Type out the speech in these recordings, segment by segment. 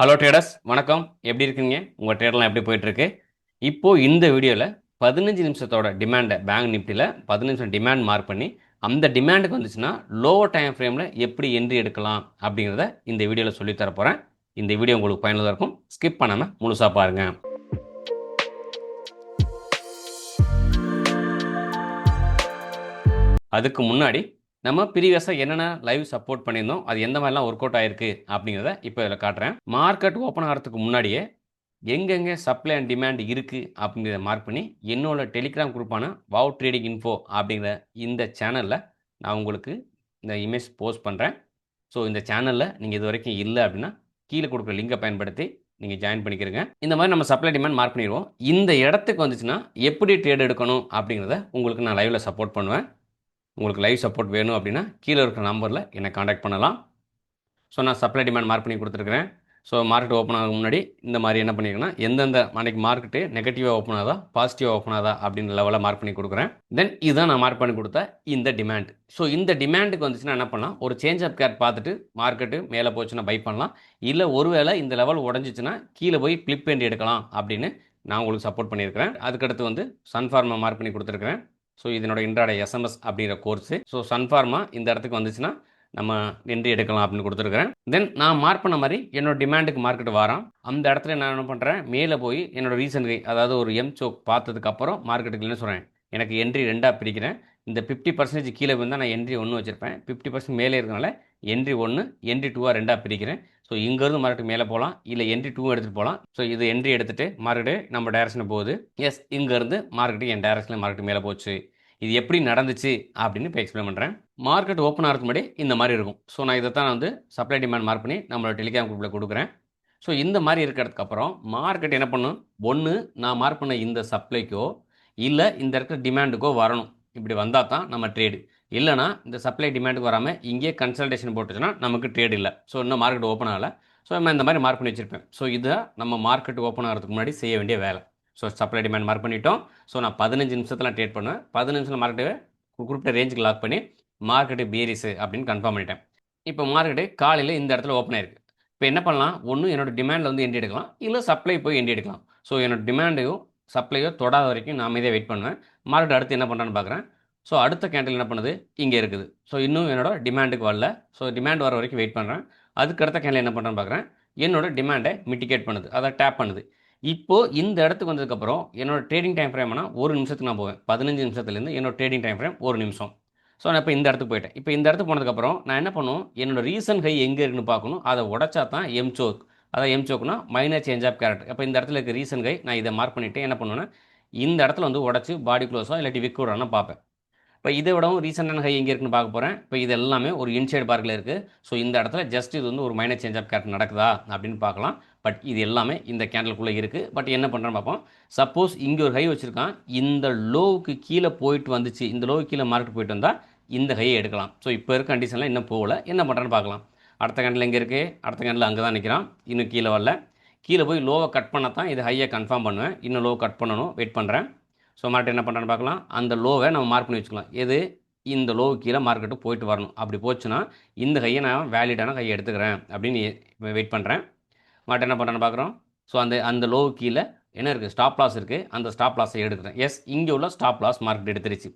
Hello traders வணக்கம். எப்படி இருக்கீங்க? உங்கள் ட்ரேடெலாம் எப்படி போயிட்டுருக்கு? இப்போது இந்த வீடியோவில் பதினஞ்சு நிமிஷத்தோட டிமாண்டை பேங்க் நிஃப்டியில் பதினஞ்சு நிமிஷம் டிமாண்ட் மார்க் பண்ணி அந்த டிமாண்டுக்கு வந்துச்சுன்னா லோவர் டைம் ஃப்ரேமில் எப்படி என்ட்ரி எடுக்கலாம் அப்படிங்கிறத இந்த வீடியோவில் சொல்லித்தர போகிறேன் இந்த வீடியோ உங்களுக்கு பயனுள்ளதாக இருக்கும். ஸ்கிப் பண்ணாமல் முழுசாக பாருங்கள் அதுக்கு முன்னாடி நம்ம ப்ரீவியஸாக என்னென்ன லைவ் சப்போர்ட் பண்ணியிருந்தோம் அது எந்த மாதிரிலாம் ஒர்க் அவுட் ஆயிருக்கு அப்படிங்கிறத இப்போ இதில் காட்டுறேன். மார்க்கெட் ஓப்பன் ஆகிறதுக்கு முன்னாடியே எங்கெங்கே சப்ளை அண்ட் டிமாண்ட் இருக்குது அப்படிங்கிறத மார்க் பண்ணி என்னோட டெலிகிராம் குரூப்பான வாவ் ட்ரேடிங் இன்ஃபோ அப்படிங்கிற இந்த சேனலில் நான் உங்களுக்கு இந்த இமேஜ் போஸ்ட் பண்ணுறேன் ஸோ இந்த சேனலில் நீங்கள் இது வரைக்கும் இல்லை அப்படின்னா கீழே கொடுக்குற லிங்கை பயன்படுத்தி நீங்கள் ஜாயின் பண்ணிக்கிறீங்க இந்த மாதிரி நம்ம சப்ளை டிமாண்ட் மார்க் பண்ணிடுவோம். இந்த இடத்துக்கு வந்துச்சுன்னா எப்படி ட்ரேட் எடுக்கணும் அப்படிங்கிறத உங்களுக்கு நான் லைவில் சப்போர்ட் பண்ணுவேன். உங்களுக்கு லைவ் சப்போர்ட் வேணும் அப்படின்னா கீழே இருக்கிற நம்பரில் என்னை காண்டாக்ட் பண்ணலாம். ஸோ நான் சப்ளை டிமாண்ட் மார்க் பண்ணி கொடுத்துருக்குறேன். ஸோ மார்க்கெட் ஓப்பன் ஆக முன்னாடி இந்த மாதிரி என்ன பண்ணியிருக்கேன்னா எந்தெந்த அன்றைக்கி மார்க்கெட்டு நெகட்டிவாக ஓப்பன் ஆதா பாசிட்டிவாக ஓப்பன் ஆதா அப்படின்ற லெவலில் மார்க் பண்ணி கொடுக்குறேன். தென் இதுதான் நான் மார்க் பண்ணி கொடுத்த இந்த டிமாண்ட் ஸோ இந்த டிமாண்டுக்கு வந்துச்சுன்னா என்ன பண்ணலாம்? ஒரு சேஞ்ச் ஆஃப் கேர் பார்த்துட்டு மார்க்கெட்டு மேலே போச்சுன்னா பை பண்ணலாம். இல்லை ஒருவேளை இந்த லெவல் உடஞ்சிச்சுன்னா கீழே போய் கிளிப் வேண்டி எடுக்கலாம் அப்படின்னு நான் உங்களுக்கு சப்போர்ட் பண்ணியிருக்கிறேன். அதுக்கடுத்து வந்து சன்ஃபார்மை மார்க் பண்ணி கொடுத்துருக்குறேன். ஸோ இதனோட இன்றாட எஸ்எம்எஸ் அப்படிங்கிற கோர்ஸு ஸோ சன்ஃபார்மா இந்த இடத்துக்கு வந்துச்சுன்னா நம்ம நின்று எடுக்கலாம் அப்படின்னு கொடுத்துருக்குறேன். தென் நான் மார்க் பண்ண மாதிரி என்னோட டிமாண்டுக்கு மார்க்கெட் வரான். அந்த இடத்துல நான் என்ன பண்ணுறேன் மேலே போய் என்னோட ரீசன் கை அதாவது ஒரு எம் சோக் பார்த்ததுக்கப்புறம் மார்க்கெட்டுக்கு என்ன சொல்கிறேன் எனக்கு என்ட்ரி ரெண்டாக பிரிக்கிறேன். இந்த ஃபிஃப்டி பர்சன்டேஜ் கீழே வந்தால் நான் என்ட்ரி ஒன்று வச்சுருப்பேன். ஃபிஃப்டி பர்சன்ட் மேலே இருக்கனால என்ட்ரி ஒன்று என்ட்ரி டூவாக ரெண்டாக பிரிக்கிறேன். ஸோ இங்கேருந்து மறுபடியும் மேலே போகலாம். இல்லை என்ட்ரி டூ எடுத்துகிட்டு போகலாம். ஸோ இது என்ட்ரி எடுத்துகிட்டு மார்க்கெட்டு நம்ம டேரக்ஷனில் போகுது. எஸ் இங்கேருந்து மார்க்கெட்டு என் டேரக்ஷனில் மார்க்கெட் மேலே போச்சு. இது எப்படி நடந்துச்சு அப்படின்னு இப்போ எக்ஸ்பிளைன் பண்ணுறேன் மார்க்கெட் ஓப்பன் ஆகிறதுக்கு முன்னாடி இந்த மாதிரி இருக்கும். ஸோ நான் இதை தான் வந்து சப்ளை டிமாண்ட் மார்க் பண்ணி நம்மளோட டெலிகிராம் குரூப்பில் கொடுக்குறேன். ஸோ இந்த மாதிரி இருக்கிறதுக்கு அப்புறம் மார்க்கெட் என்ன பண்ணும் ஒன்று நான் மார்க் பண்ண இந்த சப்ளைக்கோ இல்லை இந்த இருக்கிற டிமாண்டுக்கோ வரணும். இப்படி வந்தால் தான் நம்ம ட்ரேடு இல்லைனா இந்த சப்ளை டிமாண்டுக்கு வராமல் இங்கேயே கன்சல்டேஷன் போட்டுச்சுன்னா நமக்கு ட்ரேட் இல்லை. ஸோ இன்னும் மார்க்கெட் ஓப்பன் ஆகலை. ஸோ நம்ம இந்த மாதிரி மார்க் பண்ணி வச்சுருப்பேன். ஸோ இதை நம்ம மார்க்கெட் ஓப்பன் ஆகிறதுக்கு முன்னாடி செய்ய வேண்டிய வேலை. ஸோ சப்ளை டிமாண்ட் மார்க் பண்ணிட்டோம். ஸோ நான் பதினஞ்சு நிமிஷத்தில் ட்ரேட் பண்ணுவேன். பதினஞ்சு நிமிஷம் மார்க்கெட்டு குறிப்பிட்ட ரேஞ்சுக்கு லாக் பண்ணி மார்க்கெட்டு பேரிஸு அப்படின்னு கன்ஃபார்ம் பண்ணிட்டேன். இப்போ மார்க்கெட்டு காலையில் இந்த இடத்துல ஓப்பன் ஆயிருக்கு. இப்போ என்ன பண்ணலாம்? ஒன்று என்னோட டிமாண்டில் வந்து எண்டி எடுக்கலாம். இல்லை சப்ளை போய் எண்டி எடுக்கலாம். ஸோ என்னோட டிமாண்டையும் சப்ளையோ தொடாத வரைக்கும் நான் அமைதியாக வெயிட் பண்ணுவேன். மார்க்கெட் அடுத்து என்ன பண்ணுறான்னு பார்க்குறேன் ஸோ அடுத்த கேண்டில் என்ன பண்ணுது? இங்கே இருக்குது. ஸோ இன்னும் என்னோட டிமாண்டுக்கு வரல. ஸோ டிமாண்ட் வர வரைக்கும் வெயிட் பண்ணுறேன் அதுக்கு அடுத்த கேண்டில் என்ன பண்ணுறேன்னு பார்க்குறேன் என்னோட டிமாண்டை மிட்டிகேட் பண்ணுது. அதை டேப் பண்ணுது. இப்போது இந்த இடத்துக்கு வந்ததுக்கப்புறம் என்னோட ட்ரேடிங் டைம் ஃப்ரேம்னா ஒரு நிமிஷத்துக்கு நான் போவேன். பதினஞ்சு நிமிஷத்துலேருந்து என்னோட ட்ரேடிங் டைம் ஃப்ரேம் ஒரு நிமிஷம். ஸோ நான் இப்போ இந்த இடத்துக்கு போயிட்டேன். இப்போ இந்த இடத்துக்கு போனதுக்கப்புறம் நான் என்ன பண்ணுவோம் என்னோட ரீசன் ஹை எங்கே இருக்குன்னு பார்க்கணும். அதை உடச்சா தான் எம் சோக் அதான் எம் சோக்னா மைனர் சேஞ்ச் ஆஃப் கேரக்டர் அப்போ இந்த இடத்துல இருக்க ரீசன் கை நான் இதை மார்க் பண்ணிவிட்டு என்ன பண்ணுவேன்னா இந்த இடத்துல வந்து உடச்சி பாடி க்ளோஸோ இல்லாட்டி விக் பார்ப்பேன். இப்போ இதை விடவும் ரீசெண்டான ஹை எங்கே இருக்குன்னு பார்க்க போகிறேன் இப்போ இது எல்லாமே ஒரு இன்சைட் பார்க்கில் இருக்குது ஸோ இந்த இடத்துல ஜஸ்ட் இது வந்து ஒரு மைனர் சேஞ்ச் ஆஃப் கேரக்டர் நடக்குதா அப்படின்னு பார்க்கலாம். பட் இது எல்லாமே இந்த கேண்டலுக்குள்ளே இருக்குது பட் என்ன பண்ணுறேன்னு பார்ப்போம். சப்போஸ் இங்கே ஒரு ஹை வச்சுருக்கான். இந்த லோவுக்கு கீழே போயிட்டு வந்துச்சு. இந்த லோவுக்கு கீழே மார்க்கெட் போயிட்டு வந்தால் இந்த ஹையை எடுக்கலாம். ஸோ இப்போ இருக்க கண்டிஷனில் இன்னும் போகல. என்ன பண்ணுறேன்னு பார்க்கலாம். அடுத்த கேண்டில் எங்கே இருக்குது அடுத்த கேண்டில் அங்கே தான் நிற்கிறான் இன்னும் கீழே வரல. கீழே போய் லோவை கட் பண்ணால் தான் இது ஹையை கன்ஃபார்ம் பண்ணுவேன். இன்னும் லோவை கட் பண்ணணும். வெயிட் பண்ணுறேன் ஸோ மார்க்கெட் என்ன பண்ணுறான்னு பார்க்கலாம். அந்த லோவை நம்ம மார்க் பண்ணி வச்சுக்கலாம். எது? இந்த லோவு கீழே மார்க்கெட்டு போயிட்டு வரணும். அப்படி போச்சுன்னா இந்த கையை நான் வேலிடான கையை எடுத்துக்கிறேன் அப்படின்னு வெயிட் பண்ணுறேன் மார்க்கெட் என்ன பண்ணுறான்னு பார்க்குறோம். ஸோ அந்த அந்த லோவு கீழே என்ன இருக்குது ஸ்டாப் லாஸ் இருக்குது அந்த ஸ்டாப் லாஸை எடுக்கிறேன் எஸ் இங்கே உள்ள ஸ்டாப் லாஸ் மார்க்கெட் எடுத்துருச்சு.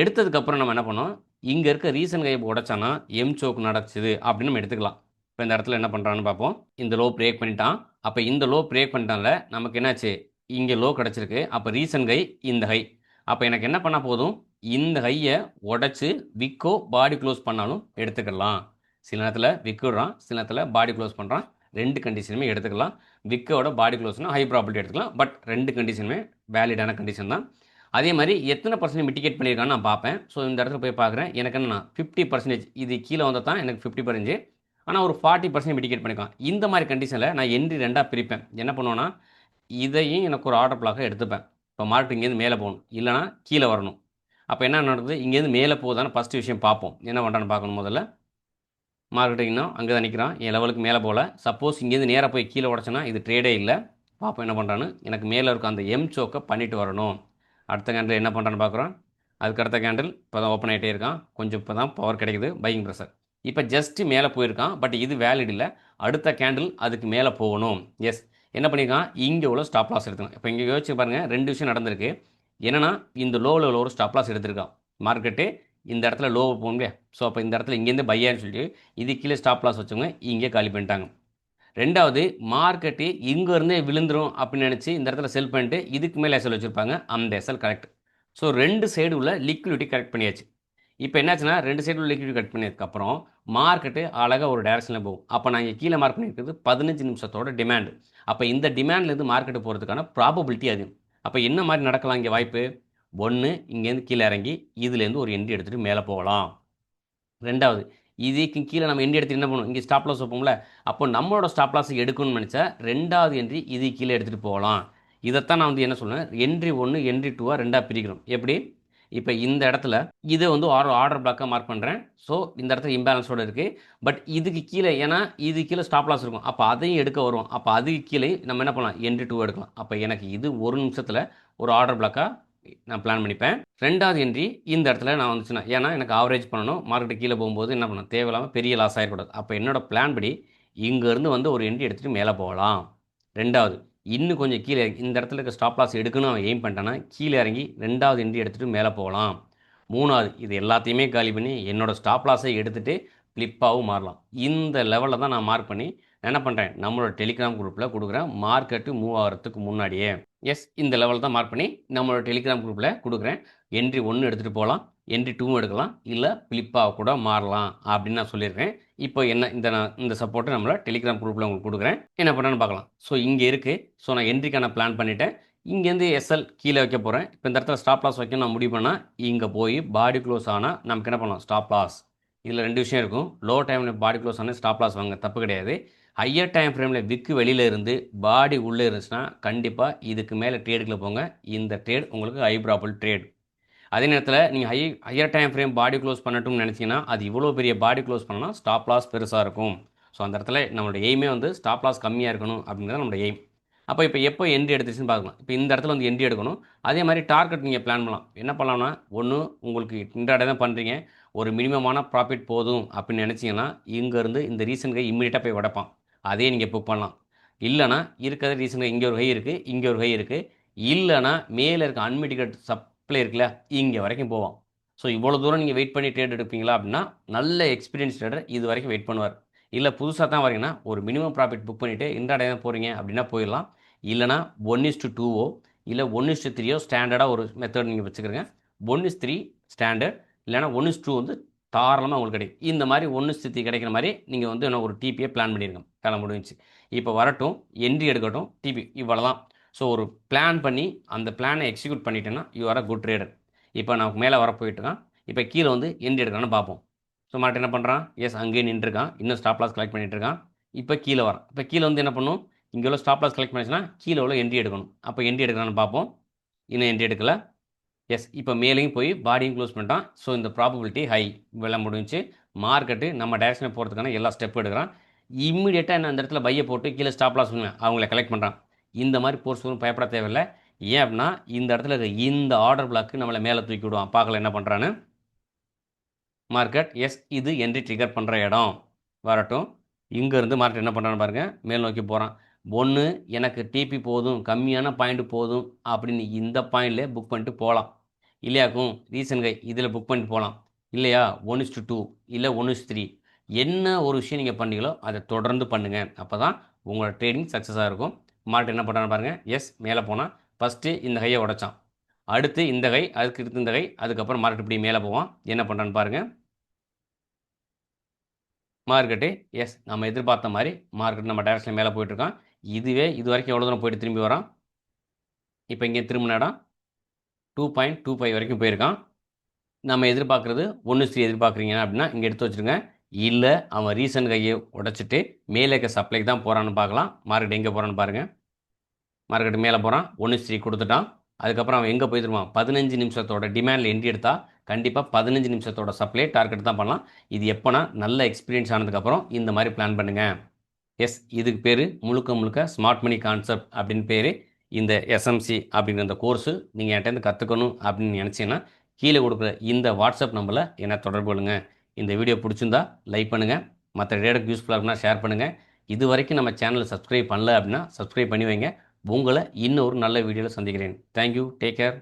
எடுத்ததுக்கப்புறம் நம்ம என்ன பண்ணோம்? இங்கே இருக்க ரீசன் கையை உடைச்சானா எம் சோக் நடச்சுது அப்படின்னு நம்ம எடுத்துக்கலாம். இப்போ இந்த இடத்துல என்ன பண்ணுறான்னு பார்ப்போம். இந்த லோ பிரேக் பண்ணிட்டான். அப்போ இந்த லோ பிரேக் பண்ணிட்டான்ல நமக்கு என்னாச்சு? இங்கே லோ கிடச்சிருக்கு. அப்போ ரீசன் கை இந்த ஹை அப்போ எனக்கு என்ன பண்ணால் போதும்? இந்த ஹையை உடச்சி விக்கோ பாடி க்ளோஸ் பண்ணாலும் எடுத்துக்கலாம். சில நேரத்தில் விக்குறான் சில நேரத்தில் பாடி க்ளோஸ் பண்ணுறான் ரெண்டு கண்டிஷனுமே எடுத்துக்கலாம். விக்கோட பாடி க்ளோஸ்னால் ஹை ப்ராபிலிட்டி எடுத்துக்கலாம். பட் ரெண்டு கண்டிஷனுமே வேலிடான கண்டிஷன் தான். அதே மாதிரி எத்தனை பர்சன்ட் மிட்டிகேட் பண்ணியிருக்கான்னு நான் பார்ப்பேன். ஸோ இந்த இடத்துல போய் பார்க்குறேன். எனக்கு என்னன்னா ஃபிஃப்டி பர்சன்டேஜ் இது கீழே வந்தால் தான் எனக்கு ஃபிஃப்டி பர்சன்டேஜ் ஆனால் ஒரு ஃபார்ட்டி பர்சன்டேஜ் மிட்டிகேட் பண்ணிக்கலாம் இந்த மாதிரி கண்டிஷனில் நான் என்ட்ரி ரெண்டாக பிரிப்பேன். என்ன பண்ணுவேன்னா இதையும் எனக்கு ஒரு ஆர்டர் பிளாக்காக எடுத்துப்பேன். இப்போ மார்க்கெட் இங்கேருந்து மேலே போகணும். இல்லைனா கீழே வரணும். அப்போ என்ன நடந்தது? இங்கேருந்து மேலே போகுதான்னு ஃபஸ்ட்டு விஷயம் பார்ப்போம். என்ன பண்ணுறான்னு பார்க்கணும் முதல்ல. மார்க்கெட்டு இன்னும் அங்கே தான் நிற்கிறான் என் லெவலுக்கு மேலே போகல. சப்போஸ் இங்கேருந்து நேராக போய் கீழே உடச்சேன்னா இது ட்ரேடே இல்லை. பார்ப்போம் என்ன பண்ணுறான்னு எனக்கு மேலே இருக்க அந்த எம் சோக்கை பண்ணிட்டு வரணும். அடுத்த கேண்டில் என்ன பண்ணுறான்னு பார்க்குறோம். அதுக்கு அடுத்த கேண்டில் இப்போ தான் ஓப்பன் ஆகிட்டே இருக்கான். கொஞ்சம் இப்போ தான் பவர் கிடைக்குது. பையிங் ப்ரெஷர் இப்போ ஜஸ்ட்டு மேலே போயிருக்கான். பட் இது வேலிட் இல்லை. அடுத்த கேண்டில் அதுக்கு மேலே போகணும். எஸ் என்ன பண்ணியிருக்கான்? இங்கே உள்ள ஸ்டாப் லாஸ் எடுத்துக்கலாம் இப்போ இங்கே யோசிச்சு பாருங்கள் ரெண்டு விஷயம் நடந்திருக்கு. என்னென்னா இந்த லோவில் உள்ள ஒரு ஸ்டாப் லாஸ் எடுத்திருக்கான். மார்க்கெட்டு இந்த இடத்துல லோவை போகும் இல்லையா? ஸோ அப்போ இந்த இடத்துல இங்கேருந்து பையான்னு சொல்லிட்டு இது கீழே ஸ்டாப் லாஸ் வச்சவங்க இங்கே காலி பண்ணிட்டாங்க. ரெண்டாவது மார்க்கெட்டு இங்கேருந்தே விழுந்துரும் அப்படின்னு நினச்சி இந்த இடத்துல செல் பண்ணிட்டு இதுக்கு மேலே எஸ்எல் வச்சுருப்பாங்க. அந்த எஸ்எல் கரெக்ட் ஸோ ரெண்டு சைடு உள்ள லிக்விடிட்டி கரெக்ட் பண்ணியாச்சு. இப்போ என்னாச்சுன்னா ரெண்டு சைடு உள்ள கட் கரெக்ட் பண்ணதுக்கப்புறம் மார்க்கெட்டு அழகாக ஒரு டேரக்ஷனில் போகும். அப்போ நான் இங்கே கீழே மார்க் பண்ணியிருக்கிறது பதினஞ்சு நிமிஷத்தோட டிமாண்டு அப்போ இந்த டிமாண்ட்லேருந்து மார்க்கெட்டு போகிறதுக்கான ப்ராபபிலிட்டி அதிகம். அப்போ என்ன மாதிரி நடக்கலாம் இங்கே வாய்ப்பு? ஒன்று இங்கேருந்து கீழே இறங்கி இதுலேருந்து ஒரு எண்டி எடுத்துகிட்டு மேலே போகலாம். ரெண்டாவது இதுக்கு கீழே நம்ம எண்டி எடுத்து என்ன பண்ணுவோம் இங்கே ஸ்டாப் லாஸ் வைப்போம்ல? அப்போ நம்மளோட ஸ்டாப் லாஸ் எடுக்கணும்னு நினச்சா ரெண்டாவது என்ட்ரி இது கீழே எடுத்துகிட்டு போகலாம். இதைத்தான் நான் வந்து என்ன சொல்லுவேன்? என்ட்ரி ஒன்று என்ட்ரி டூவாக ரெண்டாக பிரிக்கிறோம் எப்படி? இப்போ இந்த இடத்துல இதை வந்து ஆர்டர் ஆர்டர் பிளாக்காக மார்க் பண்ணுறேன் ஸோ இந்த இடத்துல இம்பேலன்ஸோடு இருக்குது பட் இதுக்கு கீழே ஏன்னா இது கீழே ஸ்டாப் லாஸ் இருக்கும். அப்போ அதையும் எடுக்க வரும். அப்போ அதுக்கு கீழே நம்ம என்ன பண்ணலாம்? என்ட்ரி டூ எடுக்கலாம். அப்போ எனக்கு இது ஒரு நிமிஷத்தில் ஒரு ஆர்டர் பிளாக்காக நான் பிளான் பண்ணிப்பேன். ரெண்டாவது என்ட்ரி இந்த இடத்துல நான் வந்துச்சுன்னா ஏன்னா எனக்கு ஆவரேஜ் பண்ணணும். மார்க்கெட்டு கீழே போகும்போது என்ன பண்ணணும்? தேவையில்லாமல் பெரிய லாஸ் ஆகிடக்கூடாது அப்போ என்னோடய பிளான் படி இங்கேருந்து வந்து ஒரு என்ட்ரி எடுத்துகிட்டு மேலே போகலாம். ரெண்டாவது இன்னும் கொஞ்சம் கீழே இறங்கி இந்த இடத்துல இருக்க ஸ்டாப் லாஸ் எடுக்கணும் அவன் எய்ம் பண்ணிட்டான்னா கீழே இறங்கி ரெண்டாவது என்ட்ரி எடுத்துகிட்டு மேலே போகலாம். மூணாவது இது எல்லாத்தையுமே காலி பண்ணி என்னோடய ஸ்டாப் லாஸை எடுத்துகிட்டு ஃப்ளிப்பாகவும் மாறலாம். இந்த லெவலில் தான் நான் மார்க் பண்ணி என்ன பண்ணுறேன் நம்மளோட டெலிகிராம் குரூப்பில் கொடுக்குறேன். மார்க்கெட்டு மூவ் ஆகிறதுக்கு முன்னாடியே. எஸ் இந்த லெவல் தான் மார்க் பண்ணி நம்மளோட டெலிகிராம் குரூப்பில் கொடுக்குறேன். என்ட்ரி ஒன்று எடுத்துகிட்டு போகலாம் என்ட்ரி டூவும் எடுக்கலாம் இல்லை ஃப்ளிப்பாக கூட மாறலாம் அப்படின்னு நான் சொல்லியிருக்கேன். இப்போ என்ன இந்த நான் இந்த சப்போர்ட்டை நம்மளை டெலிகிராம் குரூப்பில் உங்களுக்கு கொடுக்குறேன். என்ன பண்ணுறேன்னு பார்க்கலாம். ஸோ இங்கே இருக்குது ஸோ நான் என்ட்ரிக்கான பிளான் பண்ணிவிட்டேன் இங்கேருந்து எஸ்எல் கீழே வைக்க போகிறேன் இப்போ இந்த இடத்துல ஸ்டாப் லாஸ் வைக்கணும் நான் முடிவு பண்ணால் இங்கே போய் பாடி க்ளோஸ் ஆனால் நமக்கு என்ன பண்ணலாம்? ஸ்டாப் லாஸ் இதில் ரெண்டு விஷயம் இருக்கும். லோ டைமில் பாடி க்ளோஸ் ஆனால் ஸ்டாப் லாஸ் வாங்க தப்பு கிடையாது. ஹையர் டைம் ஃப்ரேமில் விக்கு வெளியில் இருந்து பாடி உள்ளே இருந்துச்சுன்னா கண்டிப்பாக இதுக்கு மேலே ட்ரேடுக்குள்ள போங்க. இந்த ட்ரேட் உங்களுக்கு ஐப்ராபிள் ட்ரேட் அதே நேரத்தில் நீங்கள் high higher time frame body close பண்ணட்டும்னு நினச்சிங்கன்னா அது இவ்வளோ பெரிய பாடி க்ளோஸ் பண்ணால் ஸ்டாப் லாஸ் பெருசாக இருக்கும். ஸோ அந்த இடத்துல நம்மளோட எய்மே வந்து ஸ்டாப் லாஸ் கம்மியாக இருக்கணும் அப்படிங்கிறது நம்மளோட எய்ம் அப்போ இப்போ எப்போ என்ட்ரி எடுத்துச்சுன்னு பார்க்கலாம். இப்போ இந்த இடத்துல வந்து என்ட்ரி எடுக்கணும். அதே மாதிரி டார்கெட் நீங்கள் பிளான் பண்ணலாம். என்ன பண்ணலாம்னா ஒன்று உங்களுக்கு இன்ட்ராடே தான் பண்ணுறீங்க ஒரு மினிமமான ப்ராஃபிட் போதும் அப்படின்னு நினச்சிங்கன்னா இங்கேருந்து இந்த ரீசன்கை இம்மிடியட்டாக போய் உடைப்பான். அதே நீங்கள் புக் பண்ணலாம். இல்லைனா இருக்கிற ரீசனுக்கு இங்கே ஒரு கை இருக்குது இங்கே ஒரு கை இருக்குது இல்லைனா மேலே இருக்க அன்மிட்டிகேட் பிள்ளை இருக்குல்ல இங்கே வரைக்கும் போவான். ஸோ இவ்வளோ தூரம் நீங்கள் வெயிட் பண்ணி ட்ரேட் எடுப்பீங்களா அப்படின்னா நல்ல எக்ஸ்பீரியன்ஸ் ட்ரேடர் இது வரைக்கும் வெயிட் பண்ணுவார். இல்லை புதுசாக தான் வரீங்கன்னா ஒரு மினிமம் ப்ராஃபிட் புக் பண்ணிவிட்டு இன்ட்ராடே தான் போகிறீங்க அப்படின்னா போயிடலாம். இல்லைனா ஒன் இஸ் டு டூவோ இல்லை ஒன் இஸ்டு த்ரீயோ ஸ்டாண்டர்டாக ஒரு மெத்தட் நீங்கள் வச்சுக்கிறங்க ஒன் இஸ் த்ரீ ஸ்டாண்டர்ட் இல்லைனா ஒன் இஸ் டூ வந்து தாராளமாக உங்களுக்கு கிடைக்கும். இந்த மாதிரி ஒன்று ஸ்தித்தி கிடைக்கிற மாதிரி நீங்கள் வந்து என்ன ஒரு டிபியை பிளான் பண்ணியிருங்க வேலை முடிஞ்சிச்சு. இப்போ வரட்டும் என்ட்ரி எடுக்கட்டும் டிபி இவ்வளோ தான் ஸோ ஒரு பிளான் பண்ணி அந்த பிளானை எக்ஸிக்யூட் பண்ணிட்டேன்னா you are a good trader இப்போ நமக்கு மேலே வர போயிட்டுருக்கான் இப்போ கீழே வந்து என்ட்ரி எடுக்கிறான்னு பார்ப்போம். ஸோ மாட்டு என்ன பண்ணுறான் எஸ் அங்கேயே நின்றுருக்கான். இன்னும் ஸ்டாப் லாஸ் கலெக்ட் பண்ணிட்டு இருக்கான் இப்போ கீழே வரான். இப்போ கீழே வந்து என்ன பண்ணும்? இங்கே உள்ள ஸ்டாப் லாஸ் கலெக்ட் பண்ணிச்சுன்னா கீழே உள்ள என்ட்ரி எடுக்கணும். அப்போ என்ட்ரி எடுக்கிறான்னு பார்ப்போம். இன்னும் என்ட்ரி எடுக்கல. எஸ் இப்போ மேலேயும் போய் பாடியும் க்ளோஸ் பண்ணிட்டான். ஸோ இந்த ப்ராபபிலிட்டி ஹை விலை முடிஞ்சு மார்க்கெட்டு நம்ம டைரக்ஷனை போகிறதுக்கான எல்லா ஸ்டெப் எடுக்கிறான். இம்மிடியேட்டாக என்ன அந்த இடத்துல பையை போட்டு கீழே ஸ்டாப் லாஸ் பண்ணுவேன் அவங்கள கலெக்ட் பண்ணுறான் இந்த மாதிரி போர்ஸ் வரும் பயப்பட தேவையில்லை. ஏன் அப்படின்னா இந்த இடத்துல இருக்க இந்த ஆர்டர் பிளாக்கு நம்மளை மேலே தூக்கி விடுவான். பார்க்கல என்ன பண்ணுறான்னு மார்க்கெட் எஸ் இது என்ட்ரி ட்ரிகர் பண்ணுற இடம். வரட்டும். இங்கேருந்து மார்க்கெட் என்ன பண்ணுறான்னு பாருங்கள் மேல் நோக்கி போகிறான் ஒன்று எனக்கு டிபி போதும் கம்மியான பாயிண்ட் போதும் அப்படின்னு இந்த பாயிண்ட்லேயே புக் பண்ணிட்டு போகலாம். இல்லையாக்கும் ரீசன்கை இதில் புக் பண்ணிட்டு போகலாம். இல்லையா? ஒன் இஸ்டு டூ இல்லை ஒன் இஸ் த்ரீ என்ன ஒரு விஷயம் நீங்கள் பண்ணீங்களோ அதை தொடர்ந்து பண்ணுங்கள் அப்போ தான் உங்களோட ட்ரேடிங் சக்ஸஸாக இருக்கும். மார்க்கெட் என்ன பண்ணுறான்னு பாருங்கள் எஸ் மேலே போனால் ஃபஸ்ட்டு இந்த கையை உடைச்சான். அடுத்து இந்த கை அதுக்கு அடுத்து இந்த கை அதுக்கப்புறம் மார்க்கெட் இப்படி மேலே போவான். என்ன பண்ணுறான்னு பாருங்கள் மார்க்கெட்டு எஸ் நம்ம எதிர்பார்த்த மாதிரி மார்க்கெட் நம்ம டேரக்ஷனில் மேலே போயிட்டுருக்கான். இதுவே இது வரைக்கும் எவ்வளோ தூரம் போயிட்டு திரும்பி வரான்? இப்போ இங்கே திரும்பின இடம் டூ பாயிண்ட் டூ ஃபைவ் வரைக்கும் போயிருக்கான். நம்ம எதிர்பார்க்குறது ஒன்று ஸ்ரீ எதிர்பார்க்குறீங்க அப்படின்னா இங்கே எடுத்து வச்சுருங்க. இல்லை அவன் ரீசன் கையை உடைச்சிட்டு மேலே இருக்க சப்ளைக்கு தான் போகிறான்னு பார்க்கலாம். மார்க்கெட் எங்கே போகிறான்னு பாருங்கள் மார்க்கெட் மேலே போகிறான் ஒன்று ஸ்ரீ கொடுத்துட்டான். அதுக்கப்புறம் அவன் எங்கே போய் பதினஞ்சு நிமிஷத்தோட டிமாண்டில் எண்டி எடுத்தால் கண்டிப்பாக பதினஞ்சு நிமிஷத்தோட சப்ளை டார்கெட் தான் பண்ணலாம். இது எப்போனா நல்ல எக்ஸ்பீரியன்ஸ் ஆனதுக்கப்புறம் இந்த மாதிரி பிளான் பண்ணுங்கள் எஸ் இதுக்கு பேர் முழுக்க முழுக்க ஸ்மார்ட் மணி கான்செப்ட் அப்படின்னு பேர் இந்த எஸ்எம்சி அப்படிங்கிற அந்த கோர்ஸு நீங்கள் என்கிட்ட கற்றுக்கணும் அப்படின்னு நினச்சிங்கன்னா கீழே கொடுக்குற இந்த வாட்ஸ்அப் நம்பரில் என்னை தொடர்பு கொள்ளுங்கள் இந்த வீடியோ பிடிச்சிருந்தா லைக் பண்ணுங்கள் மற்ற ரேடுக்கு யூஸ்ஃபுல்லாக இருக்குன்னா ஷேர் பண்ணுங்கள் இது வரைக்கும் நம்ம சேனலை சப்ஸ்கிரைப் பண்ணல அப்படின்னா சப்ஸ்கிரைப் பண்ணி வைங்க. உங்களை இன்னொரு நல்ல வீடியோவில் சந்திக்கிறேன். Thank you take care